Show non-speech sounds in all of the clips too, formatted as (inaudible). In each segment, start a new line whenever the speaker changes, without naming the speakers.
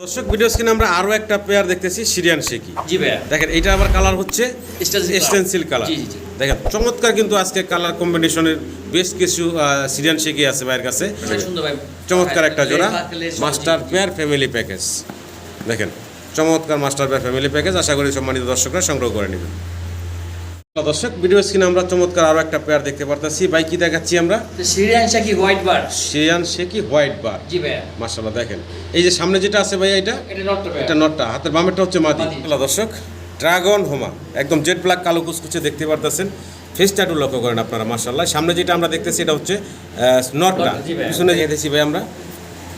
দর্শক ভিডিও স্ক্রিনে আমরা আরও একটা পেয়ার দেখতেছি সিরিয়ান শেকি
জি ভাইয়া।
দেখেন এটা আবার কালার হচ্ছে স্টেন্সিল কালার
জি, জি।
দেখেন চমৎকার কিন্তু আজকে কালার কম্বিনেশনের বেশ কিছু সিরিয়ান শেকি আছে ভাইয়ের কাছে।
সুন্দর ভাই।
চমৎকার একটা জোড়া। মাস্টার। পেয়ার ফ্যামিলি প্যাকেজ দেখেন চমৎকার মাস্টার পেয়ার ফ্যামিলি প্যাকেজ আশা করি সম্মানিত দর্শকরা সংগ্রহ করে নেবেন। দর্শক ভিডিও স্ক্রিনে আমরা চমৎকার আরও একটা পেয়ার দেখতে পারতেছি। ভাই কি দেখাচ্ছি আমরা?
সিরিয়ান শাকি হোয়াইট বার
সিরিয়ান শেকি হোয়াইট বার
জি ভাইয়া।
মাশাআল্লাহ দেখেন। এই যে সামনে যেটা আছে ভাই এটা?
এটা নটটা
এটা নটটা। হাতের বামেরটা হচ্ছে মাদি। দর্শক ড্রাগন হোমা একদম জেড ব্ল্যাক কালো কুচকুচে দেখতে পারতেছেন। ফেস ট্যাটু লক্ষ্য করেন আপনারা মাশাল্লাহ সামনে যেটা আমরা দেখতেছি এটা হচ্ছে নটটা। পিছনে যেতেছি ভাই আমরা।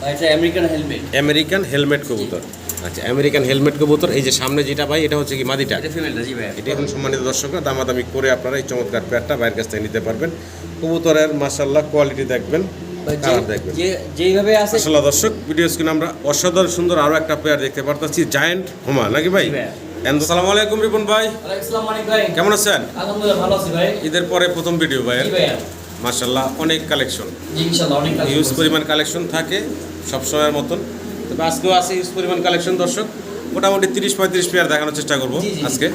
ভাই, এটা আমেরিকান হেলমেট
আমেরিকান হেলমেট কবুতর। আচ্ছা আমেরিকান হেলমেট কবুতর এই যে সামনে যেটা ভাই এটা হচ্ছে কি মাদিটা?
এটা
এখন সম্মানিত দর্শকরা দামাদামি করে আপনারা এই চমৎকার পেয়ারটা বাইরের কাছ থেকে নিতে পারবেন। কবুতরের মাশাল্লাহ কোয়ালিটি দেখবেন
যেইভাবে আছে
দর্শক ভিডিও স্ক্রিনে আমরা অসাধারণ সুন্দর আরও একটা পেয়ার দেখতে পারতেছি জায়ান্ট হোমা নাকি ভাই? আসসালামু আলাইকুম রিপন ভাই। কেমন আছেন?
আলহামদুলিল্লাহ ভালো আছি ভাই।
ঈদের পরে প্রথম ভিডিও ভাই। অনেক কালেকশন
ইনশাআল্লাহ অনেক
হিউজ পরিমাণ কালেকশন থাকে সব সময়ের মতন। তবে আজকেও আছে হিউজ পরিমাণ কালেকশন দর্শক। মোটামুটি তিরিশ পঁয়ত্রিশ পেয়ার দেখানোর চেষ্টা করব। আজকে।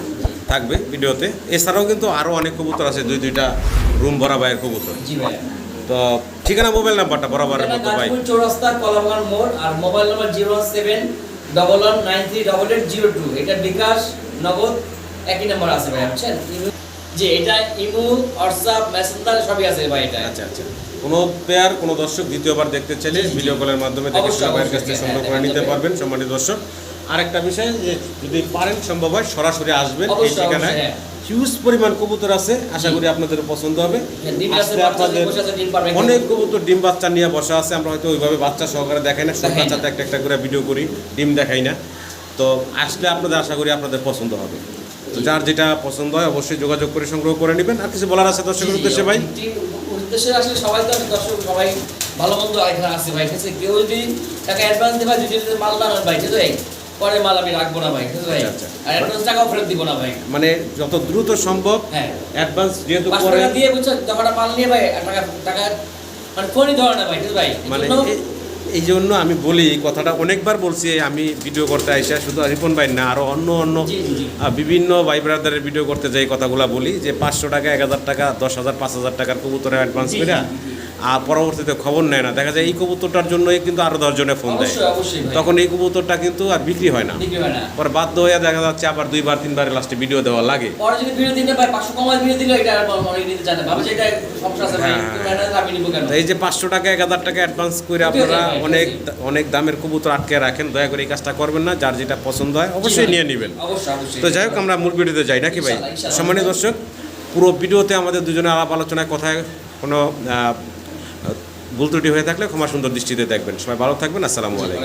থাকবে ভিডিওতে। এছাড়াও কিন্তু আরও অনেক কবুতর আছে দুই দুইটা রুম ভরা ভাইয়ের কবুতর। তো ঠিকানা মোবাইল নাম্বারটা বরাবরের মতো ভাই।
চৌরাস্তা কলাবাগান মোড় আর mobile number zero seven double one nine three double eight zero two এটা বিকাশ নগদ একই নাম্বার আছে ভাই বুঝছেন? জি এটা ইমো হোয়াটসঅ্যাপ মেসেঞ্জার সবই আছে ভাই এটা।
আচ্ছা আচ্ছা। কোনো পেয়ার কোনো দর্শক দ্বিতীয়বার দেখতে চাইলে। ভিডিও কলের মাধ্যমে দেখে সবাইয়ের কাছ থেকে
হ্যাঁ,
সংগ্রহ করে নিতে পারবেন সম্মানিত দর্শক। আরেকটা বিষয় যে যদি পারেন সম্ভব হয় সরাসরি আসবেন এই ঠিকানায়।
হ্যাঁ।
হিউজ পরিমাণ কবুতর আছে আশা করি আপনাদের পছন্দ হবে।
হ্যাঁ,
আপনাদের। অনেক কবুতর ডিম বাচ্চা নিয়ে বসা আছে আমরা হয়তো ওইভাবে বাচ্চা সহকারে দেখাই না সব বাচ্চাতে একটা একটা করে ভিডিও করি ডিম দেখাই না। তো আসলে আপনাদের আশা করি আপনাদের পছন্দ হবে। তো যার যেটা পছন্দ হয় অবশ্যই যোগাযোগ করে সংগ্রহ করে নেবেন। আর কিছু বলার আছে দর্শকের উদ্দেশ্যে ভাই?
উদ্দেশ্যে আসলে সবাই তো দর্শক সবাই ভালো মন্দ এখানে আছে ভাই। ঠিক আছে কেউ যদি টাকা অ্যাডভান্স দেবে যদি মাল না ভাই ঠিক আছে? পরে মাল আমি রাখব না ভাই ঠিক আছে? ভাই
আচ্ছা, আচ্ছা।
আর অ্যাডভান্স টাকাও ফেরত দিব না ভাই।
মানে যত দ্রুত সম্ভব
হ্যাঁ।
অ্যাডভান্স যেহেতু
পরে দিয়ে বুঝছ টাকাটা মাল নিয়ে ভাই টাকা টাকা মানে ফোনই ধরে না ভাই ঠিক আছে ভাই?
মানে এই জন্য আমি বলি এই কথাটা অনেকবার বলছি আমি ভিডিও করতে আইসা শুধু রিপন ভাই না আরও অন্য অন্য বিভিন্ন ভাই ব্রাদারের ভিডিও করতে যাই কথাগুলো বলি যে পাঁচশো টাকা এক হাজার টাকা দশ হাজার পাঁচ হাজার টাকার কবুতরে অ্যাডভান্স করে। আর পরবর্তীতে খবর নেয় না। দেখা যায় এই কবুতরটার জন্যই কিন্তু আরও দশজনে ফোন দেয়। তখন এই কবুতরটা কিন্তু আর বিক্রি হয় না। পরে বাধ্য হয়ে দেখা যাচ্ছে আবার দুইবার তিনবার লাস্টে ভিডিও দেওয়া লাগে।
পরে যদি ভিডিও দিতে ভাই পাঁচশো কমায় ভিডিও দিলে এটা আর অনেক নিতে চায় না। ভাবে যে এটা সমস্যা আছে ভাই
হ্যাঁ, এই যে পাঁচশো টাকা এক হাজার টাকা অ্যাডভান্স করে আপনারা অনেক। অনেক দামের কবুতর আটকে রাখেন। দয়া করে এই কাজটা করবেন না যার যেটা পছন্দ হয় অবশ্যই নিয়ে নেবেন। তো যাই হোক আমরা মূল ভিডিওতে যাই নাকি ভাই?
ইনশাআল্লাহ।
দর্শক পুরো ভিডিওতে আমাদের দুজনে আলাপ আলোচনায় কথায় কোনো ভুল ত্রুটি হয়ে থাকলে ক্ষমা সুন্দর দৃষ্টিতে দেখবেন। সবাই ভালো থাকবেন আসসালামু আলাইকুম।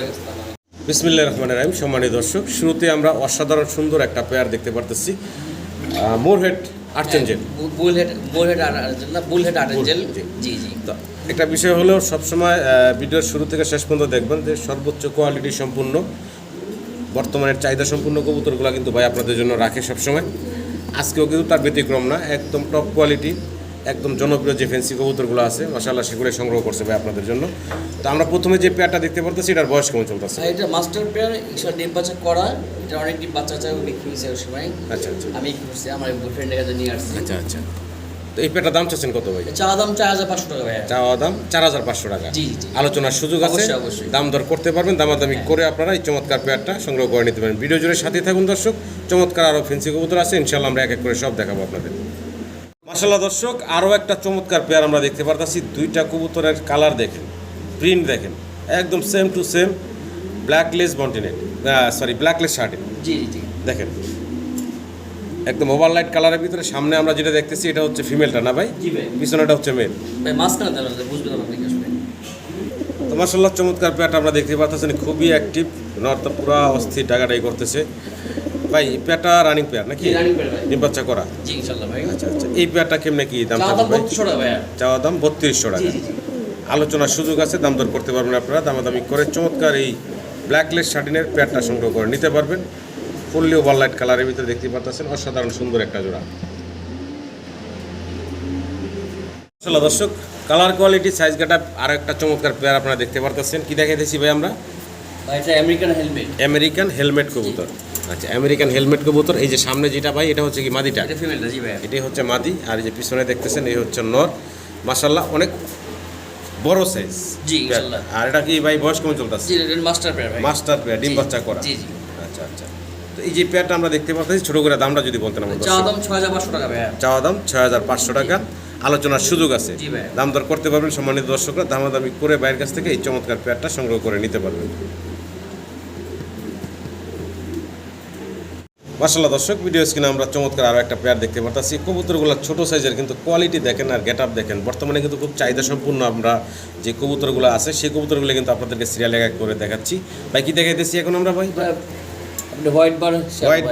বিসমিল্লাহ রহমান রাহিম। সম্মানিত দর্শক শুরুতে আমরা অসাধারণ সুন্দর একটা পেয়ার দেখতে পারতেছি। Moorhead archangel
bullhead bullhead archangel না বুলহেড আর্জেল
জি।
জি জি।
তো একটা বিষয় হলো সবসময় ভিডিওর শুরু থেকে শেষ পর্যন্ত দেখবেন যে সর্বোচ্চ কোয়ালিটি সম্পূর্ণ বর্তমানের চাহিদা সম্পূর্ণ কবুতরগুলো কিন্তু ভাই আপনাদের জন্য রাখে সবসময়। আজকেও কিন্তু তার ব্যতিক্রম না একদম টপ কোয়ালিটি একদম জনপ্রিয় যে ফেন্সি কবুতরগুলো আছে মাসাল্লাহ সেগুলো সংগ্রহ করছে ভাই আপনাদের জন্য। তো আমরা প্রথমে যে পেয়ারটা দেখতে পারতেছি এটার বয়স কেমন চলতেছে?
আর এটা মাস্টার পেয়ার ঈশ্বর ডিম বাচ্চা করা। এটা অনেক ডিম বাচ্চা চাই বিক্রি হয়েছে ওই সময়।
আচ্ছা আচ্ছা।
আমি করছি আমার বয়ফ্রেন্ডের কাছে নিয়ে আসছি।
আচ্ছা আচ্ছা। তো এই পেয়ারটার দাম চাচ্ছেন কত ভাই?
চা দাম চার হাজার পাঁচশো টাকা ভাই
চাওয়া দাম চার হাজার পাঁচশো টাকা।
জি, জি।
আলোচনার সুযোগ আছে। দাম দর করতে পারবেন দামাদামি
হ্যাঁ।
করে আপনারা এই চমৎকার পেয়ারটা সংগ্রহ করে নিতে পারেন। ভিডিও জুড়ে সাথে থাকুন দর্শক। চমৎকার আরও ফেন্সি কবুতর আছে ইনশাল্লাহ আমরা এক এক করে সব দেখাবো আপনাদের। মাসাল্লাহ দর্শক আরও একটা চমৎকার পেয়ার আমরা দেখতে পারতাছি। দুইটা কবুতরের কালার দেখেন প্রিন্ট দেখেন একদম same to same black lace বন্টিনেট sorry ব্ল্যাকলেস শার্টে
জি জি
দেখেন একদম ওভার লাইট কালারের ভিতরে সামনে আমরা যেটা দেখতেছি এটা হচ্ছে ফিমেলটা না ভাই? পিছনেটা হচ্ছে মেল
ভাই মাঝখানে দেন আপনি
তো মাসাল্লাহ চমৎকার পেয়ারটা আমরা দেখতে পাচ্ছেন খুবই অ্যাক্টিভ নর্থ পুরা অস্থির টাকাটাই করতেছে। ভাই পেয়ারটা রানিং পেয়ার নাকি? ডিম বাচ্চা করা?
জি ইনশাল্লাহ ভাই।
আচ্ছা আচ্ছা এই পেয়ারটা কেমনে কি দাম
চা দাম
ভাই?
বত্রিশশো টাকা ভাই
চাওয়া দাম বত্রিশশো টাকা। আলোচনার সুযোগ আছে দাম দর করতে পারবেন আপনারা। দামাদামি করে চমৎকার এই ব্ল্যাকলেস শার্টিনের পেয়ারটা সংগ্রহ করে নিতে পারবেন। ফুললি ওভার লাইট কালারের ভিতরে দেখতে পাচ্ছেন অসাধারণ সুন্দর একটা জোড়া। দর্শক কালার কোয়ালিটি সাইজ কাটা আর একটা চমৎকার পেয়ার আপনারা দেখতে পারতেছেন। কি দেখাইতেছি ভাই আমরা?
আমেরিকান হেলমেট
আমেরিকান হেলমেট কবুতর। আচ্ছা আমেরিকান হেলমেট কবুতর এই যে সামনে যেটা ভাই এটা হচ্ছে কি মাদিটা? এটাই হচ্ছে মাদি আর এই যে পিছনে দেখতেছেন এই হচ্ছে নর। মাসাল্লাহ অনেক বড় সাইজ
জি,
আর এটা কি ভাই বয়স কেমন চলতেছে?
মাস্টার পেয়ার
মাস্টার পেয়ার ডিম বাচ্চা করা।
জি জি।
আচ্ছা আচ্ছা। তো এই যে পেয়ারটা আমরা দেখতে পাচ্ছি ছোট করে দামটা যদি বলতেন আমাদের
চাওয়া দাম ছয় হাজার পাঁচশো টাকা ভাই
চাওয়া দাম ছয় হাজার পাঁচশো টাকা। আলোচনার সুযোগ আছে। দাম দর করতে পারবেন সম্মানিত দর্শকরা। দামাদামি করে বাইরের কাছ থেকে এই চমৎকার পেয়ারটা সংগ্রহ করে নিতে পারবেন। মাসাল্লাহ দর্শক ভিডিও স্ক্রিনে আমরা চমৎকার আরও একটা পেয়ার দেখতে পাচ্ছি কবুতরগুলো ছোট সাইজের কিন্তু কোয়ালিটি দেখেন আর গেট আপ দেখেন। বর্তমানে কিন্তু খুব চাহিদা সম্পূর্ণ আমরা যে কবুতরগুলো আছে সেই কবুতরগুলো কিন্তু আপনাদেরকে সিরিয়াল এক করে দেখাচ্ছি। ভাই কি দেখাইতেছি এখন আমরা ভাই?
হোয়াইট বার
হোয়াইট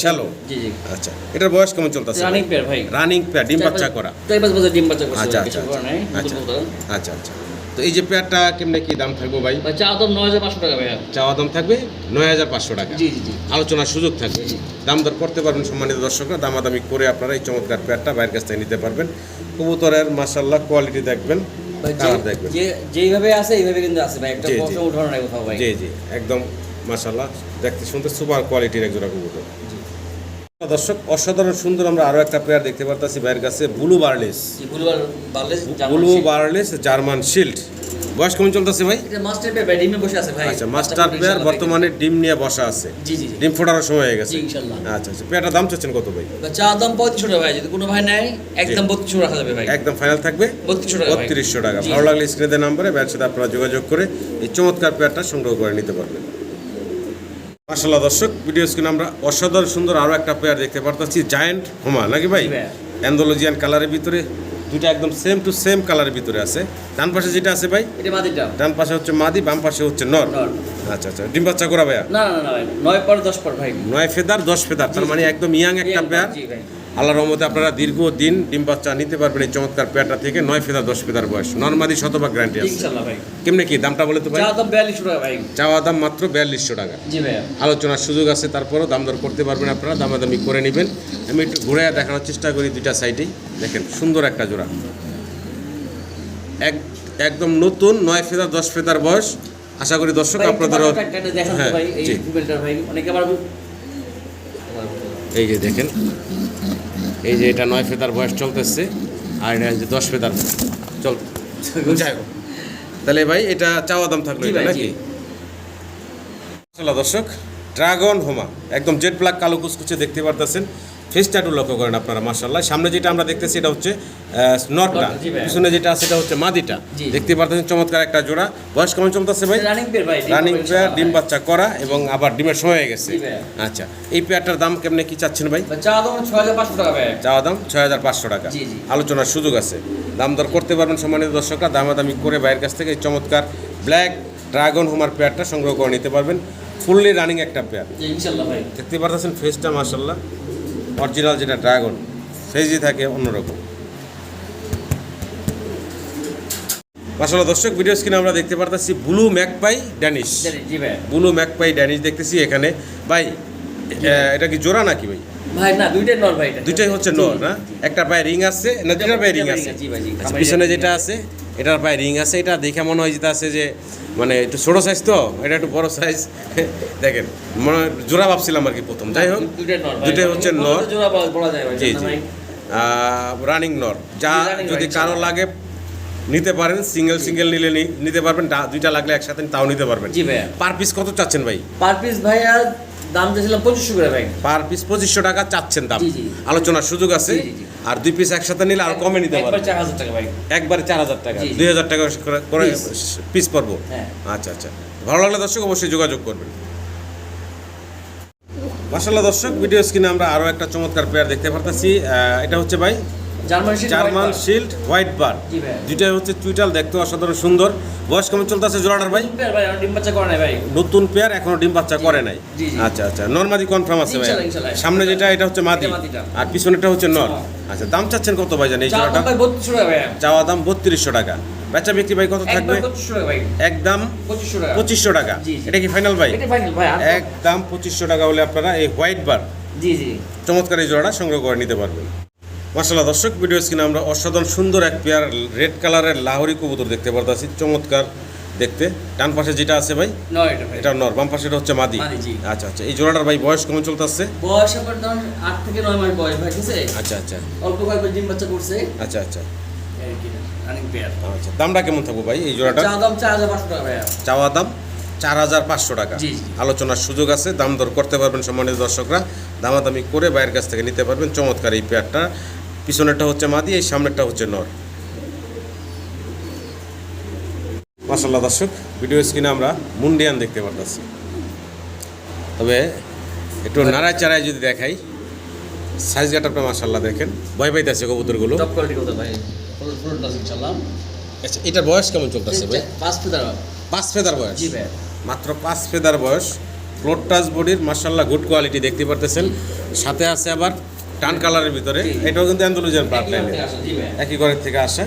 শ্যালো
জি জি।
আচ্ছা এটার বয়স কেমন চলতেছে
রানিং পেয়ার ভাই।
রানিং পেয়ার ডিম বাচ্চা করা।
চার পাঁচ বছর ডিম বাচ্চা করছে
আচ্ছা আচ্ছা আচ্ছা। আচ্ছা আচ্ছা। তো এই যে পেয়ারটা কেমনে কি দাম থাকবে ভাই?
চাওয়া দাম নয় হাজার পাঁচশো টাকা ভাই
চাওয়া দাম থাকবে নয় হাজার পাঁচশো টাকা।
জি জি
আলোচনার সুযোগ থাকবে। দাম দর করতে পারবেন সম্মানিত দর্শকরা। দামাদামি করে আপনারা এই চমৎকার পেয়ারটা বাইরের কাছ থেকে নিতে পারবেন। কবুতরের মাসাল্লাহ কোয়ালিটি দেখবেন দেখবেন।
যে যেইভাবে আছে এইভাবে কিন্তু আছে ভাই।
জি।
উঠানো নাই কোথাও ভাই।
জি জি। একদম মাসাল্লাহ দেখতে শুনতে সুপার কোয়ালিটির এক জোড়া কবুতর। দর্শক অসাধারণ সুন্দর আমরা আরও একটা প্লেয়ার দেখতে পারতাছি বাইরের কাছে blue barless. Blue barless German shield বয়স কেমন চলতেছে ভাই?
মাস্টার পেয়ার ডিমে বসে আছে ভাই।
আচ্ছা মাস্টার পেয়ার বর্তমানে ডিম নিয়ে বসা আছে।
জি জি জি।
ডিম ফোটানোর সময় হয়ে গেছে। আচ্ছা আচ্ছা পেয়ারটার দাম চাচ্ছেন কত ভাই?
চা দাম পঁয়ত্রিশশো টাকা ভাই যদি কোনো ভাই নেয় একদম বত্রিশশো রাখা যাবে ভাই।
একদম ফাইনাল থাকবে?
বত্রিশশো টাকা ভাই।
বত্রিশশো টাকা। ভালো লাগলে স্ক্রিনের নাম্বারে ব্যাট সাথে আপনারা যোগাযোগ করে এই চমৎকার পেয়ারটা সংগ্রহ করে নিতে পারবেন। মাসাল্লাহ দর্শক ভিডিও স্ক্রিনে আমরা অসাধারণ সুন্দর আরও একটা পেয়ার দেখতে পারতেছি জায়েন্ট হোমা নাকি ভাই? অ্যান্ডোলজিয়ান কালারের ভিতরে দুইটা একদম সেম টু সেম কালারের ভিতরে আছে। ডান পাশে যেটা আছে ভাই? ডান পাশে হচ্ছে মাদি বাম পাশে হচ্ছে নর। আচ্ছা আচ্ছা ডিম বাচ্চা করা ভাইয়া?
না না না নয় পর দশ পর ভাই।
নয় ফেদার দশ ফেদার তার মানে একদম ইয়াং একটা পেয়ার আল্লাহ রহমতে আপনারা দীর্ঘ দিন ডিম বাচ্চা নিতে পারবেন এই চমৎকার পেয়ারটা থেকে নয় ফেদার দশ ফেদার বয়স। নর্মাদি শতভাগ গ্যারান্টি আছে। কেমনে কি দামটা বলে তো ভাই? চাওয়া দাম মাত্র বিয়াল্লিশশো টাকা। আলোচনার সুযোগ আছে তারপরও দাম দর করতে পারবেন আপনারা দামাদামি করে নেবেন। আমি একটু ঘুরে দেখানোর চেষ্টা করি দুইটা সাইডেই দেখেন সুন্দর একটা জোড়া। এক একদম নতুন নয় ফেদার দশ ফেদার বয়স। আশা করি দর্শক
তো
হ্যাঁ,
এই
যে দেখেন। এই যে এটা নয় ফেতার বয়স চলতেছে আর এটা যে দশ ফেতার চল যাই হোক। তাহলে ভাই এটা চাওয়া দাম থাকল এটা নাকি। দর্শক ড্রাগন হোমা একদম জেট ব্ল্যাক কালো কুচকুচে দেখতে পারতেছেন ফেস ট্যাটু লক্ষ্য করেন আপনারা মার্শাল্লাহ সামনে যেটা আমরা দেখতেছি এটা হচ্ছে নটটা
নটটা, জি ভাই।
পিছনে যেটা আছে এটা হচ্ছে মাদিটা। দেখতে পারতেছেন চমৎকার একটা জোড়া। বয়স কেমন চলতেছে ভাই?
রানিং পেয়ার ভাই
রানিং পেয়ার ডিম বাচ্চা করা এবং আবার ডিমের সময় হয়ে গেছে। আচ্ছা এই পেয়ারটার দাম কেমনে কি চাচ্ছেন ভাই?
চা দাম ছয় হাজার পাঁচশো টাকা ভাই।
চাওয়া দাম ছয় হাজার পাঁচশো টাকা। আলোচনার সুযোগ আছে। দাম দর করতে পারবেন সম্মানিত দর্শকরা। দামাদামি করে বাইরের কাছ থেকে এই চমৎকার ব্ল্যাক ড্রাগন হোমার পেয়ারটা সংগ্রহ করে নিতে পারবেন। ফুললি রানিং একটা পেয়ার দেখতে পারতেছেন ফেসটা মার্শাল্লাহ অরিজিনাল যেটা ড্রাগন ফেসই থাকে অন্যরকম। আসলে দর্শক ভিডিও স্ক্রিনে আমরা দেখতে পারতেছি ব্লু ম্যাকপাই ড্যানিশ
জানি, জি ভাই।
ব্লু ম্যাকপাই ড্যানিশ দেখতেছি এখানে। ভাই। এটা কি জোড়া নাকি ভাই?
ভাই না দুইটাই নর ভাই
দুইটাই হচ্ছে নর না? একটা পায়ে রিং আছে না দুটা পায়ে রিং আছে? আচ্ছা, পিছনে যেটা আছে। এটার পায়ে রিং আছে এটা দেখে মনে হয় যেটা আছে যে মানে একটু ছোট সাইজ তো এটা একটু বড় সাইজ (laughs) দেখেন মনে হয় জোড়া ভাবছিলাম আর কি প্রথম যাই হোক।
দুইটাই
হচ্ছে নর। জি জি। রানিং নর। যা যদি
কারও
লাগে নিতে পারেন সিঙ্গেল সিঙ্গেল নিলে নি- নিতে পারবেন দুইটা লাগলে একসাথে তাও নিতে পারবেন।
জি ভাইয়া।
পার পিস কত চাচ্ছেন ভাই?
পার পিস ভাইয়া দাম চাইছিলাম পঁচিশশো করে ভাই।
পার পিস পঁচিশশো টাকা চাচ্ছেন দাম। আলোচনার সুযোগ আছে। আর দুই পিস একসাথে নিলে আর কমে নিতে পারবেন
চার হাজার টাকা ভাই।
একবারে চার হাজার টাকা। দুই হাজার টাকা করে- করে পিস। পড়ব
হ্যাঁ।
আচ্ছা আচ্ছা। ভালো লাগলে দর্শক অবশ্যই যোগাযোগ করবেন। মাসাল্লাহ দর্শক ভিডিও স্ক্রিনে আমরা আরও একটা চমৎকার পেয়ার দেখতে পারতেছি। এটা হচ্ছে ভাই
জার্মান শিল্ড
হোয়াইট বার দুইটাই হচ্ছে চুইটাল দেখতে অসাধারণ সুন্দর। বয়স কেমন চলতেছে জোড়াটার ভাই?
ডিম বাচ্চা করে নাই ভাই।
নতুন পেয়ার এখনও ডিম বাচ্চা করে নাই। আচ্ছা আচ্ছা নর্মাদি কনফার্ম আছে ভাই। সামনে যেটা এটা হচ্ছে মাদি। আর পিছনেটা হচ্ছে নর। আচ্ছা দাম চাচ্ছেন কত ভাই জানি এই জোড়াটা? চাওয়া দাম বত্রিশশো টাকা। বেচা বিক্রি ভাই কত থাকবে? একদম
পঁচিশশো টাকা।
এটা কি ফাইনাল ভাই?
এটা ফাইনাল ভাই আর-
একদম পঁচিশশো টাকা হলে আপনারা এই হোয়াইট বার
জি জি।
চমৎকার এই জোড়াটা সংগ্রহ করে নিতে পারবেন। মার্শাল্লাহ দর্শক ভিডিও স্ক্রিনে আমরা অসাধারণ সুন্দর এক পেয়ার রেড কালারের লাহোরি কবুতর দেখতে পারতেছি চমৎকার দেখতে। ডান পাশে যেটা আছে ভাই?
এটা ভাই।
এটা নর বাম পাশে হচ্ছে মাদি। আচ্ছা আচ্ছা এই জোড়াটার ভাই বয়স কেমন চলতেছে?
বয়স আপনার ধরুন আট থেকে নয় মাস বয়স ভাই ঠিক
আচ্ছা আচ্ছা।
অল্প কয়েকবার ডিম বাচ্চা করছে।
আচ্ছা আচ্ছা। আচ্ছা দামটা কেমন থাকব ভাই এই জোড়াটা
চা দাম চার হাজার পাঁচশো টাকা ভাইয়া।
চাওয়া দাম? চার হাজার পাঁচশো টাকা। আলোচনার সুযোগ আছে দাম দর করতে পারবেন সম্মানিত দর্শকরা। দামাদামি করে বাইরের কাছ থেকে নিতে পারবেন। চমৎকার এই পেয়ারটা। পিছনেরটা হচ্ছে মাদি এই সামনেরটা হচ্ছে নর। মাসাল্লাহ দর্শক ভিডিও স্ক্রিনে আমরা মুন্ডিয়ান দেখতে পারতেছি। তবে একটু নাড়ায় চাড়ায় যদি দেখাই সাইজ গাটারটা মাসাল্লাহ দেখেন। ভয় পাইতেছে কবুতরগুলো।
টপ কথা ভাই।
আচ্ছা এটার বয়স কেমন চলতেছে ভাই?
পাঁচ ফিটার
পাঁচ ফেদার বয়স?
জি ভাই।
মাত্র পাঁচ ফেদার বয়স। ফ্লোর টাচ বডির মার্শাল্লাহ গুড কোয়ালিটি দেখতে পারতেছেন। সাথে আছে আবার টান কালারের ভিতরে। এটাও কিন্তু অ্যান্ডোলজিয়ান ব্লাড লাইনে একই ঘরের থেকে আসে।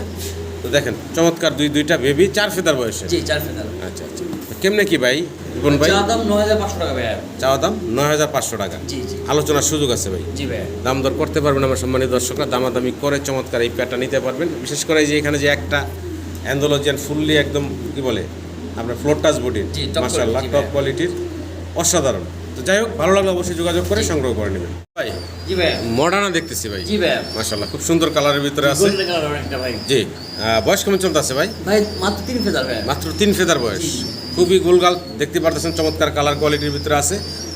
তো দেখেন চমৎকার দুই দুইটা বেবি চার ফেদার বয়সে।
জি চার ফিটার
আচ্ছা আচ্ছা। কেমনে কি ভাই রিপন ভাই?
দাম নয় হাজার পাঁচশো টাকা ভাইয়া।
চাওয়া দাম নয় হাজার পাঁচশো টাকা।
জি জি।
আলোচনার সুযোগ আছে ভাই।
জি ভাই
দাম দর করতে পারবেন আমার সম্মানিত দর্শকরা। দামাদামি করে চমৎকার এই প্যাডটা নিতে পারবেন। বিশেষ করে এই যে এখানে যে একটা অ্যান্ডোলজিয়ান ফুললি একদম কি বলে আপনার ফ্লোর টাচ বডির
top
টপ কোয়ালিটির অসাধারণ। তো যাই হোক ভালো লাগলে অবশ্যই যোগাযোগ করে সংগ্রহ করে নেবেন। ভাই
জি ভাই
মডার্না দেখতেছি ভাই।
জি ভাই
মার্শাল্লাহ খুব সুন্দর কালারের ভিতরে আছে।
গোল্ডেন কালার একটা ভাই।
জি বয়স কেমন চলতেছে ভাই?
ভাই মাত্র তিন ফেদার ভাই
মাত্র তিন ফেদার বয়স। খুবই গোলগাল দেখতে পারতেছেন চমৎকার কালার কোয়ালিটির ভিতরে আছে।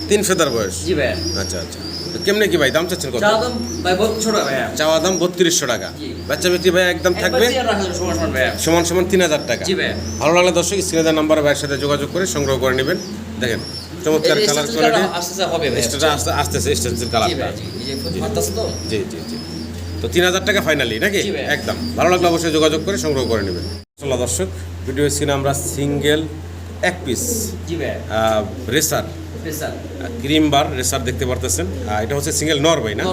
তিন ফেদার বয়স।
জি ভাই
আচ্ছা আচ্ছা। তো কেমনে কি ভাই? দাম চাচ্ছেন কত?
চা দাম ভাই ছোট ভাইয়া।
চাওয়া দাম বত্রিশশো টাকা।
জি।
বাচ্চা বিক্রি ভাই একদম থাকবে?
সমান সমান
তিন হাজার টাকা।
জি ভাই
ভালো লাগলে দর্শক স্ক্রিনে দেওয়া নাম্বার ভাইয়ের সাথে যোগাযোগ করে সংগ্রহ করে নেবেন। দেখেন চমৎকার কালার কোয়ালিটি
আস্তে আস্তে
আসতেছে স্টেন্সিল কালারটা
জি
জি। জি তো তিন হাজার টাকা ফাইনালি নাকি? একদম। ভালো লাগলে অবশ্যই যোগাযোগ করে সংগ্রহ করে নেবেন। আসলে দর্শক ভিডিও স্ক্রিনে আমরা সিঙ্গেল এক পিস
জি ভাই
রেসার ক্রিম বার রেসার দেখতে পারতেছেন। এটা হচ্ছে সিঙ্গেল নর ভাই না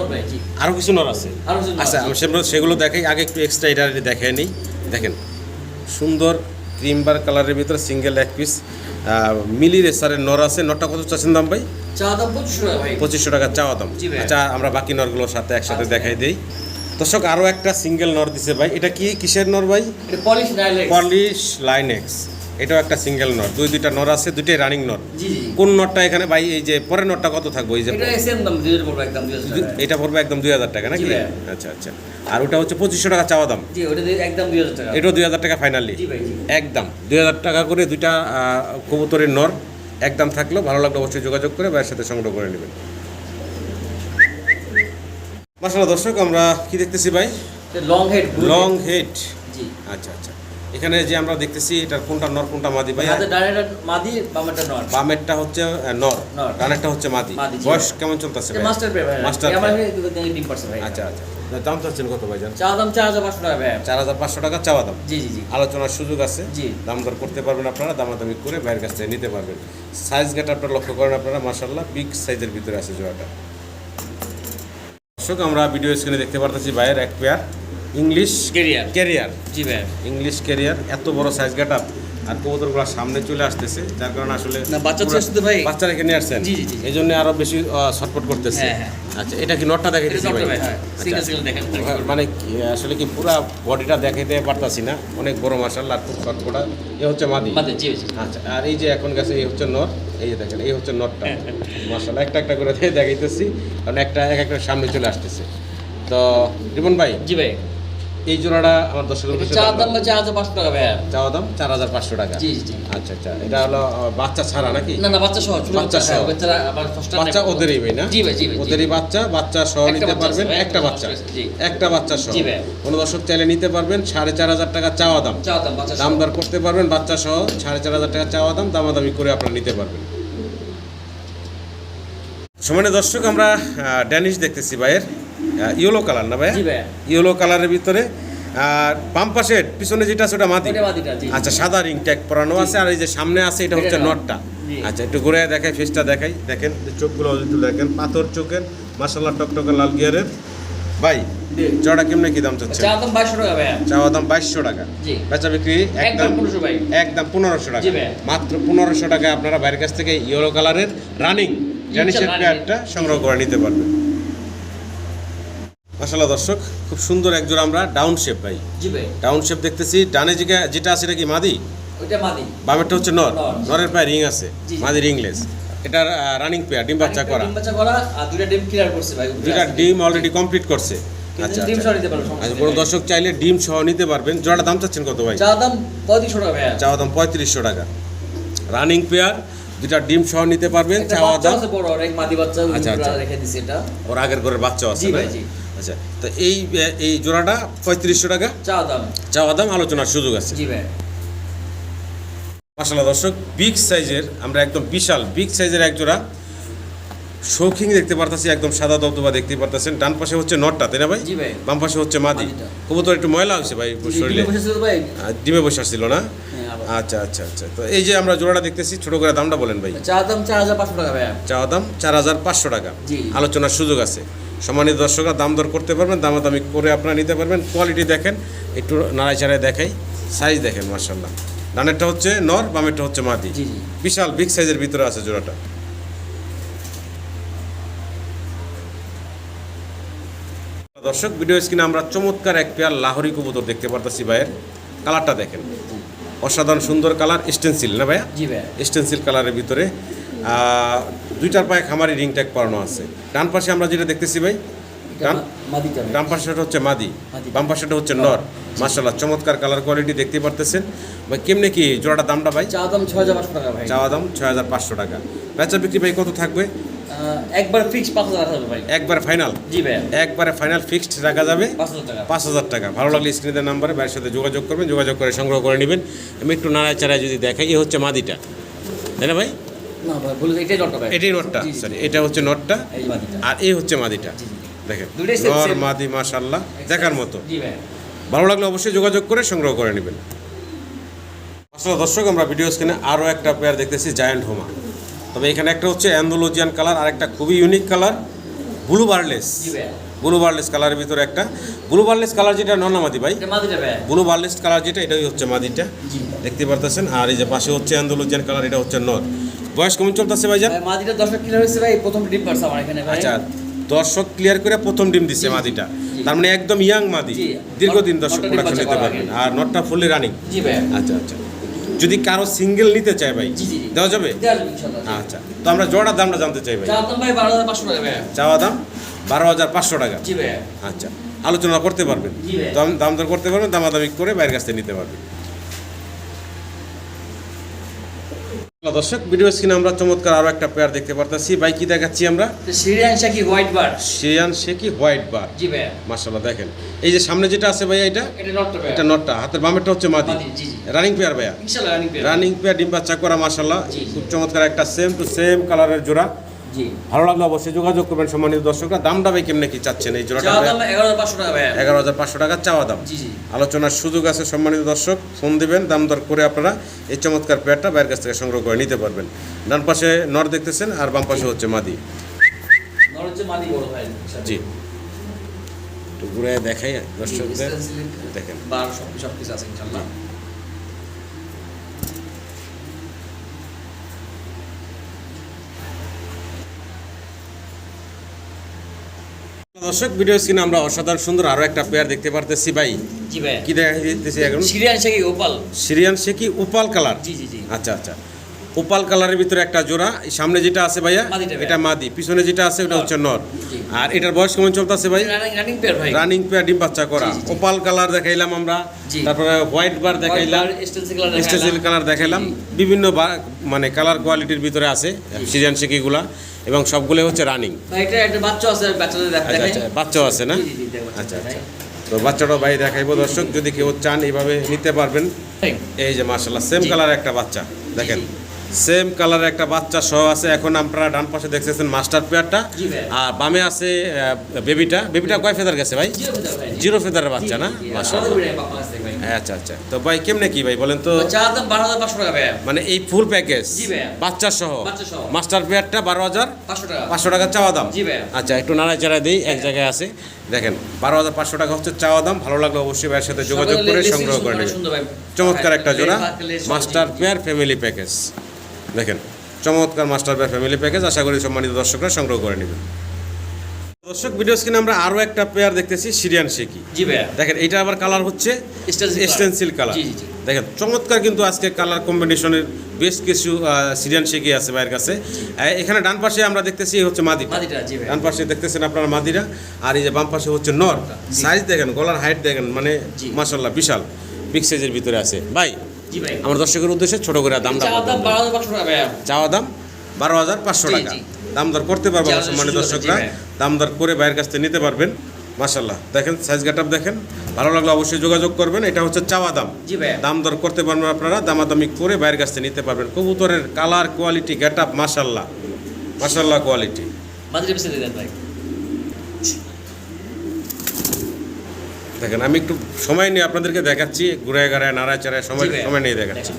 আরও কিছু নর আছে? আচ্ছা। আমি সেগুলো সেগুলো দেখাই। আগে একটু এক্সট্রা এটা দেখাই নিই। দেখেন সুন্দর ক্রিম বার কালারের ভিতরে সিঙ্গেল এক পিস মিলি রেসারের নর আছে। নরটা কত চাচ্ছেন দাম ভাই?
পঁচিশশো টাকা
চাওয়া দাম। আচ্ছা আমরা বাকি নরগুলোর সাথে একসাথে
আচ্ছা।
দেখাই দিই। দর্শক আরও একটা সিঙ্গেল নর দিছে ভাই। এটা কি কিসের নর ভাই?
পলিশ
লাইনেক্স এটাও একটা সিঙ্গেল নর দুই দুইটা নর আছে দুইটাই রানিং
জি
কোন নটটা এখানে? ভাই এই যে পরের নটটা কত থাকব? এই যে
এটা পড়বে একদম দুই হাজার টাকা
এটা পড়বে একদম দুই হাজার টাকা নাকি? আচ্ছা আচ্ছা। আর ওটা হচ্ছে পঁচিশশো টাকা চাওয়া দাম।
জি ওটা দিয়ে একদম দুই হাজার টাকা।
এটাও দুই হাজার টাকা ফাইনালি একদম। দুই হাজার টাকা করে দুইটা কবুতরের নর একদম থাকলেও ভালো লাগল অবশ্যই যোগাযোগ করে ভাইয়ের সাথে সংগ্রহ করে নেবেন। মাসাল্লাহ দর্শক আমরা কি দেখতেছি ভাই?
লং হেড
লং হেড আচ্ছা আচ্ছা। এখানে যে আমরা দেখতেছি এটার কোনটা নর কোনটা মাদি? ভাই
ডাইরেক্ট মাদি বামেরটা
বামেরটা হচ্ছে নর।
নর।
ডানেরটা হচ্ছে মাদি। বয়স কেমন চলতেছে
এটা
ভাই
মাস্টার ভাই
মাস্টার।
ডিম পারছে ভাই
আচ্ছা আচ্ছা। দাম চাচ্ছেন কত ভাই জান
চা দাম চার হাজার পাঁচশো টাকা ভাই
চার হাজার পাঁচশো টাকা চাওয়া দাম।
জি জি জি।
আলোচনার সুযোগ আছে।
জি।
দাম দর করতে পারবেন আপনারা দামাদামি করে কাছ থেকে নিতে পারবেন। সাইজ গেট আপনারা লক্ষ্য করেন আপনারা মার্শাল্লাহ বিগ সাইজের ভিতরে আছে জোড়াটা। দর্শক আমরা ভিডিও স্ক্রিনে দেখতে পারতেছি বাইরের এক পেয়ার ইংলিশ
ক্যারিয়ার
ক্যারিয়ার
জি ভাই।
ইংলিশ ক্যারিয়ার এত বড় সাইজ গেট আপ আর কবুতরগুলো সামনে চলে আসতেছে যার কারণে আসলে
ভাই।
বাচ্চারা এখানে আসছেন। এই জন্য আরও বেশি ছটপট করতেছে।
হ্যাঁ, হ্যাঁ।
আচ্ছা এটা কি নটটা ভাই?
হ্যাঁ।
আচ্ছা। মানে আসলে কি পুরা বডিটা দেখাইতে পারতাছি না। অনেক বড় মাসাল আর খুব ছটপটা এ হচ্ছে মাদি। আচ্ছা আর এই যে এখন গেছে এই হচ্ছে নর এই যে দেখেন এই হচ্ছে নটটা মাসাল একটা একটা করে দেখাইতেছি। কারণ একটা এক একটা সামনে চলে আসতেছে। তো রিপন ভাই
জি ভাই।
এই জোড়াটা আমার দর্শকের কাছে দাম
চার হাজার পাঁচশো টাকা ভাই
চাওয়া দাম চার হাজার পাঁচশো টাকা।
জি জি।
আচ্ছা আচ্ছা। এটা হলো বাচ্চা ছাড়া নাকি?
না না বাচ্চা সহ
বাচ্চা সহ।
ফার্স্ট
বাচ্চা ওদেরই ভাই না?
জি ভাই জি
ওদেরই বাচ্চা বাচ্চা সহ নিতে পারবেন একটা বাচ্চা। একটা বাচ্চা সহ। কোনো দর্শক চাইলে নিতে পারবেন সাড়ে চার হাজার টাকা চাওয়া দাম।
দাম
দর করতে পারবেন বাচ্চা সহ সাড়ে চার হাজার টাকা চাওয়া দাম দামাদামি করে আপনারা নিতে পারবেন। সমানে দর্শক আমরা ড্যানিশ দেখতেছি ভাইয়ের। ইয়েলো কালার না ভাই
জি
ইয়েলো কালারের ভিতরে আর বাম পাশের পিছনে যেটা আছে ওটা মাদি। আচ্ছা সাদা রিং ট্যাগ পরানো আছে আর এই যে সামনে আছে এটা হচ্ছে নটটা আচ্ছা একটু ঘুরে দেখাই ফেসটা দেখাই। দেখেন চোখগুলো একটু দেখেন পাথর চোখের মাসাল্লাহ টকটকে লাল গিয়ারের ভাই
জি।
জড়া কেমনে কি দাম চাচ্ছে
চা দাম বাইশশো টাকা ভাই
চাওয়া দাম বাইশশো টাকা।
জি।
বেচা বিক্রি
একদম
একদম
পনেরোশো ভাই।
একদম পনেরোশো টাকা।
জি ভাই।
মাত্র পনেরোশো টাকা আপনারা বাইরের কাছ থেকে ইয়েলো কালারের রানিং জানিসের। প্যাডটা সংগ্রহ করে নিতে পারবেন। মাসাল্লাহ দর্শক খুব সুন্দর এক জোড়া আমরা ডাউন শেপ ভাই।
জি ভাই।
ডাউন শেপ দেখতেছি ডানে যেটা যেটা আছে এটা কি মাদি?
ওইটা মাদি।
বামেরটা হচ্ছে নর।
নর।
নরের পায়ে রিং আছে। মাদি রিংলেস। এটা রানিং পেয়ার ডিম বাচ্চা করা।
ডিম বাচ্চা করা আর দুইটা ডিম ক্লিয়ার করছে ভাই
দুইটা ডিম অলরেডি কমপ্লিট করছে। আচ্ছা
ডিম
আচ্ছা।
সহ নিতে পারো
আচ্ছা কোনো দর্শক চাইলে ডিম সহ নিতে পারবেন। জোড়াটা দাম চাচ্ছেন কত ভাই?
চা দাম পঁয়ত্রিশশো টাকা
চাওয়া দাম পঁয়ত্রিশশো টাকা। রানিং পেয়ার দুইটা ডিম সহ নিতে পারবেন চাওয়া দাম আচ্ছা, আচ্ছা।
রেখে দিছি এটা।
ওর আগের ঘরের বাচ্চা আছে
জি ভাই, জি।
আচ্ছা তো এই এই জোড়াটা পঁয়ত্রিশশো টাকা?
চা দাম।
চাওয়া দাম আলোচনার সুযোগ আছে।
জি ভাই।
মাসাল্লাহ দর্শক বিগ সাইজের আমরা একদম বিশাল বিগ সাইজের এক জোড়া। শৌখিন দেখতে পারতাছি একদম সাদা দবদবা দেখতে পারতেছেন। ডান পাশে হচ্ছে নটটা তাই না ভাই? বাম পাশে হচ্ছে মাদি। কবুতর একটু ময়লা হয়েছে ভাই শরীরে?
ডিমে ভাই।
বসে আসছিল না?
হ্যাঁ,
আচ্ছা আচ্ছা আচ্ছা। তো এই যে আমরা জোড়াটা দেখতেছি ছোট করে দামটা বলেন ভাই।
চা দাম চার হাজার পাঁচশো টাকা ভাইয়া
চাওয়া দাম চার হাজার পাঁচশো টাকা। আলোচনার সুযোগ আছে। সম্মানিত দর্শকরা দাম দর করতে পারবেন দামাদামি করে আপনারা নিতে পারবেন। কোয়ালিটি দেখেন একটু নাড়াচাড়ায় দেখাই সাইজ দেখেন মার্শাল্লাহ ডানেরটা হচ্ছে নর বামেরটা হচ্ছে মাদি বিশাল বিগ সাইজের ভিতরে আছে জোড়াটা। দর্শক ভিডিও স্ক্রিনে আমরা চমৎকার এক পেয়ার লাহোরি কবুতর দেখতে পারতেছি ভাইয়ের। কালারটা দেখেন। অসাধারণ সুন্দর কালার স্টেন্সিল না ভাইয়া?
জি ভাইয়া।
স্টেন্সিল কালারের ভিতরে। দুইটার পায়ে খামারি রিং ট্যাগ পরানো আছে। ডান পাশে আমরা যেটা দেখতেছি ভাই ডান পাশেটা হচ্ছে মাদি। বাম পাশেটা হচ্ছে নর। মার্শাল্লাহ চমৎকার কালার কোয়ালিটি দেখতে পারতেছেন। ভাই কেমনে কি জোড়াটা দামটা ভাই?
চা দাম ছয় হাজার পাঁচশো টাকা ভাই।
চাওয়া দাম ছয় হাজার পাঁচশো টাকা। বেচা বিক্রি ভাই কত থাকবে?
আহ, একবার ফিক্স পাঁচ হাজার টাকা ভাই।
একবার ফাইনাল
জি
একবারে ফাইনাল ফিক্সড রাখা যাবে?
পাঁচ হাজার টাকা।
ভালো লাগলে স্ক্রিনের নাম্বারে সাথে যোগাযোগ করবেন যোগাযোগ করে সংগ্রহ করে নেবেন। আমি একটু নাড়াচাড়ায় যদি দেখাই হচ্ছে মাদিটা। তাই না ভাই?
না বলে এটাই নটা
এটাই নটটা সরি এটা হচ্ছে নটটা আর এই হচ্ছে মাদিটা। দেখেন নর। মাদি মাশাল্লাহ দেখার মতো। ভালো লাগলে অবশ্যই যোগাযোগ করে সংগ্রহ করে নেবেন। আসলে দর্শক আমরা ভিডিও স্ক্রিনে আরও একটা পেয়ার দেখতেছি জায়ান্ট হোমা তবে এখানে একটা হচ্ছে অ্যান্ডোলজিয়ান কালার আর একটা খুবই unique colour blue barless blue barless কালারের ভিতরে একটা। ব্লু বার্লেস কালার যেটা নর্নামাদি ভাই?
এটা
ব্লু বার্লেস কালার যেটা এটাই হচ্ছে মাদিটা। দেখতে পারতেছেন? আর এই যে পাশে হচ্ছে অ্যান্ডোলজিয়ান কালার এটা হচ্ছে নর। বয়স কেমন চলতেছে ভাইজান?
ভাই মাদিটা দশটা কিলো হয়েছে ভাই প্রথম ডিম পারছে আমার এখানে ভাই।
আচ্ছা দর্শক ক্লিয়ার করে প্রথম ডিম দিচ্ছে
জি,
মাদিটা। তার মানে একদম ইয়াং মাদি। দীর্ঘদিন দর্শক প্রোডাকশন নিতে পারবেন আর নটটা ফুললি রানিং
জি ভাইয়া
আচ্ছা আচ্ছা। যদি কারও সিঙ্গেল নিতে চায় ভাই দেওয়া যাবে? আচ্ছা তো আমরা জোড়ার দামটা জানতে চাই ভাই।
ভাই
চাওয়া দাম? বারো হাজার পাঁচশো টাকা। আচ্ছা আলোচনা করতে পারবেন।
জি ভাই।
দাম দাম দর করতে পারবেন দামাদামি করে বাইরের কাছ থেকে নিতে পারবেন। দর্শক ভিডিও স্ক্রিনে আমরা চমৎকার আরও একটা পেয়ার দেখতে পারতেছি। ভাই কি দেখাচ্ছি আমরা?
সিরিয়ান শাকি হোয়াইট বার
শিয়ান শেকি হোয়াইট বার
জি ভাইয়া।
মার্শাল্লাহ দেখেন। এই যে সামনে যেটা আছে ভাই এটা?
এটা নটটা ভাইয়া
এটা নটটা। হাতের বামেরটা হচ্ছে মাদি।
মাদি, জি, জি।
রানিং পেয়ার ভাইয়া।
ইনশাআল্লাহ রানিং পেয়ার
রানিং পেয়ার মাসাল্লাহ বাচ্চা করা মার্শাল্লাহ
জি, জি।
খুব চমৎকার একটা সেম টু সেম কালারের জোড়া।
জি।
ভালো লাগলে অবশ্যই। যোগাযোগ করবেন সম্মানিত দর্শকরা। দামটা ভাই কেমনে কি চাচ্ছেন এই জোড়াটা
এগারো হাজার পাঁচশো টাকা
এগারো হাজার পাঁচশো টাকা চাওয়া দাম।
জি জি।
আলোচনার সুযোগ আছে সম্মানিত দর্শক। ফোন দিবেন দাম দর করে আপনারা এই চমৎকার পেয়ারটা বাইরের কাছ থেকে সংগ্রহ করে নিতে পারবেন। ডান পাশে নর দেখতেছেন আর বাম পাশে হচ্ছে মাদি।
নর হচ্ছে মাদি বড় ভাই
জি। একটু ঘুরে দেখাই দর্শকদের। দেখেন।
বার সব সব কিছু আছে ইনশাআল্লাহ
দর্শক ভিডিও স্ক্রিনে আমরা অসাধারণ সুন্দর আরও একটা পেয়ার দেখতে পারতেছি ভাই।
জি ভাইয়া।
কি দেখা দিতেছি এখন?
সিরিয়ান শাকি ওপাল?
সিরিয়ান উপাল কালার
জি জি জি।
আচ্ছা আচ্ছা। উপাল কালারের ভিতরে একটা জোড়া সামনে যেটা আছে ভাইয়া এটা মাদি পিছনে যেটা আছে ওটা হচ্ছে নর। আর এটার বয়স কেমন চলতেছে ভাই?
রানিং পেয়ার ভাই।
রানিং পেয়ার ডিম বাচ্চা করা। ওপাল কালার দেখাইলাম আমরা। তারপরে হোয়াইট বার দেখাইলাম।
স্টেন্সিল কালার
দেখাইলাম। বিভিন্ন মানে কালার কোয়ালিটির ভিতরে আছে সিরিয়ান শেকিগুলা এবং সবগুলো হচ্ছে রানিং আচ্ছা আচ্ছা বাচ্চাও আছে না? আচ্ছা। আচ্ছা। তো বাচ্চাটাও ভাই দেখাইবো দর্শক যদি কেউ চান এইভাবে নিতে পারবেন। এই। যে মার্শাল্লাহ সেম। কালার একটা বাচ্চা দেখেন। সেম কালারের একটা বাচ্চা সহ আছে এখন আপনারা ডান পাশে দেখতেছেন মাস্টার পেয়ারটা আর বামে আছে বেবিটা বেবিটা কয় ফেদার গেছে ভাই?
জিরো
ফেদারের বাচ্চা না?
জি, ভাই
আচ্ছা আচ্ছা। তো ভাই কেমনে কি ভাই বলেন তো?
চা দাম বারো হাজার পাঁচশো টাকা ভাইয়া।
মানে এই ফুল প্যাকেজ
জি।
বাচ্চা সহ? মাস্টার পেয়ারটা বারো হাজার?
পাঁচশো টাকা।
পাঁচশো টাকা চাওয়া দাম?
জি।
আচ্ছা একটু নাড়াচাড়া দিই এক জায়গায় আছে। দেখেন বারো হাজার পাঁচশো টাকা হচ্ছে চাওয়া দাম। ভালো লাগলে অবশ্যই ভাইয়ের সাথে যোগাযোগ করে সংগ্রহ করে নেবেন। চমৎকার
হ্যাঁ,
একটা জোড়া মাস্টার। পেয়ার ফ্যামিলি প্যাকেজ দেখেন চমৎকার মাস্টার পেয়ার ফ্যামিলি প্যাকেজ আশা করি সম্মানিত দর্শকরা সংগ্রহ করে নেবেন। দর্শক ভিডিও স্ক্রিনে আমরা আরও একটা পেয়ার দেখতেছি সিরিয়ান শেকি
জি ভাইয়া।
দেখেন এটা আবার কালার হচ্ছে। স্টেন্সিল কালার
জি, জি।
দেখেন চমৎকার কিন্তু আজকে কালার কম্বিনেশনের বেশ কিছু সিরিয়ান শেখি আছে ভাইয়ের কাছে। এখানে ডান পাশে আমরা দেখতেছি হচ্ছে
ভাই
ডান পাশে দেখতেছেন আপনারা মাদিরা আর এই যে বাম পাশে হচ্ছে নর। সাইজ দেখেন গলার হাইট দেখেন মানে। মাসাল্লাহ বিশাল। বিগ সাইজের ভিতরে আছে। ভাই
জি ভাই।
আমার দর্শকের উদ্দেশ্যে ছোট করে দামটা চাওয়া দাম বারো হাজার পাঁচশো টাকা। দাম দর করতে
চাওয়ার
সম্মানিত দর্শকরা। দাম দর করে বাইরের কাছ থেকে নিতে পারবেন। মাসাল্লাহ দেখেন সাইজ গেটআপ দেখেন। ভালো লাগলে অবশ্যই যোগাযোগ করবেন। এটা হচ্ছে চাওয়া দাম। দাম দর করতে পারবেন আপনারা। দামাদামি করে বাইরের কাছ থেকে নিতে পারবেন। কবুতরের কালার কোয়ালিটি গেটআপ মাসাল্লাহ মাসাল্লাহ কোয়ালিটি দেখেন আমি একটু সময় নিয়ে আপনাদেরকে দেখাচ্ছি। ঘুরে গাড়ায় নাড়ায় চাড়ায় সময় সময় নিয়ে দেখাচ্ছি।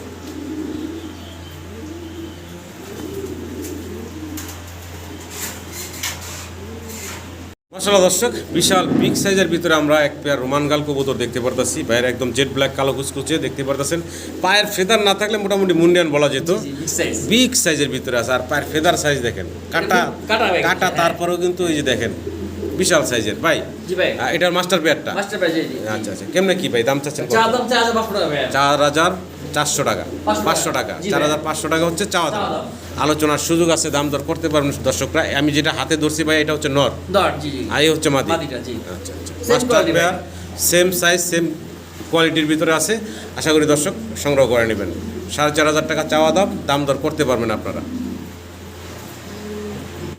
মশলা দর্শক বিশাল বিগ সাইজের ভিতরে আমরা এক পেয়ার রোমান গাল কবুতর দেখতে পারতেছি। বাইরে একদম জেট ব্ল্যাক কালো কুচকুচে দেখতে পারতেছেন। পায়ের ফেদার না থাকলে মোটামুটি মুন্ডিয়ান বলা যেত।
বিগ
সাইজের ভিতরে আছে। আর পায়ের ফেদার সাইজ দেখেন। কাটা
কাটা
কাটা
হ্যাঁ।
তারপরেও কিন্তু এই যে দেখেন বিশাল সাইজের ভাই এটার মাস্টার পেয়ারটা আচ্ছা আচ্ছা। কেমনে কি ভাই? দাম চাচ্ছেন
চার হাজার।
চারশো টাকা
পাঁচশো টাকা।
চার হাজার পাঁচশো টাকা হচ্ছে চাওয়া দাম। আলোচনার সুযোগ আছে দাম দর করতে পারবেন দর্শকরা। আমি যেটা হাতে ধরছি ভাই এটা হচ্ছে নর। আই হচ্ছে মাদি। আচ্ছা আচ্ছা। পেয়ার সেম সাইজ সেম কোয়ালিটির ভিতরে আছে। আশা করি দর্শক সংগ্রহ করে নেবেন। সাড়ে চার হাজার টাকা চাওয়া দাম দাম দর করতে পারবেন আপনারা।